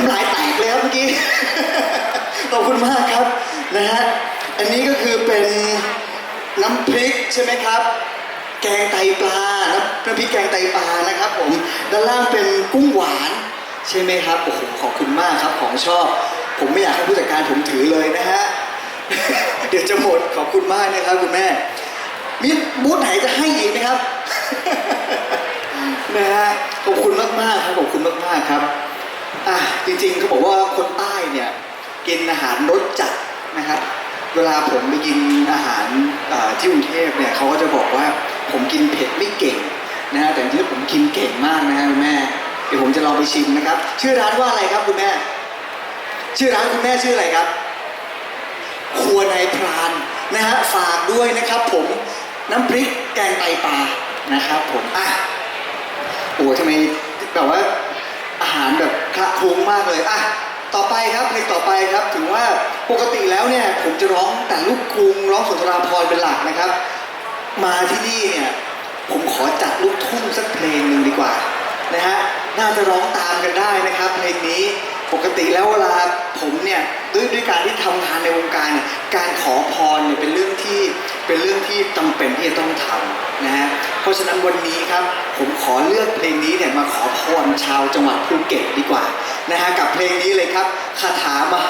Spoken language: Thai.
น้ำลายแตกเลยครับเมื่อกี้ ขอบคุณมากครับนะฮะ อันนี้ก็คือเป็นน้ำพริกใช่ไหมครับ แกงไตปลาน้ำน้ำพริกแกงไตปลานะครับผม ด้านล่างเป็นกุ้งหวาน ใช่ไหมครับ โอ้โห ขอบคุณมากครับของชอบ ผมไม่อยากให้ผู้จัดการผมถือเลยนะฮะ เดี๋ยวจะหมด ขอบคุณมากนะครับคุณแม่ มีบูธไหนจะให้อีกไหมครับ นะฮะ ขอบคุณมากๆครับ ขอบคุณมากๆครับ อะจริงๆเขาบอกว่าคนใต้เนี่ยกินอาหารรสจัดนะครับ เวลาผมไปกินอาหารที่กรุงเทพเนี่ยเขาก็จะบอกว่าผมกินเผ็ดไม่เก่งนะฮะแต่จริงๆผมกินเก่งมากนะฮะคุณแม่เดี๋ยวผมจะลองไปชิมนะครับ ชื่อร้านว่าอะไรครับคุณแม่ ชื่อร้านคุณแม่ชื่ออะไรครับ ครัวนายพรานนะฮะฝากด้วยนะครับผมน้ำพริกแกงไตปลานะครับผมอะโอ้ทำไมแบบว่าารแบบคละคลุ้งมากเลยอะต่อไปครับเพลงต่อไปครับถือว่าปกติแล้วเนี่ยผมจะร้องแต่ลูกกรุงร้องสุนทราภรณ์เป็นหลักนะครับ มาที่นี่เนี่ยผมขอจัดลูกทุ่งสักเพลงหนึ่งดีกว่านะฮะน่าจะร้องตามกันได้นะครับเพลงนี้ปกติแล้วเวลาผมเนี่ยด้วยด้วยการที่ทำงานในวงการเนี่ยการขอพรเนี่ยเป็นเรื่องที่เป็นเรื่องที่จำเป็นที่จะต้องทำนะฮะเพราะฉะนั้นวันนี้ครับ ผมขอเลือกเพลงนี้เนี่ยมาขอพรชาวจังหวัดภูเก็ตดีกว่านะฮะกับเพลงนี้เลยครับคาถามหา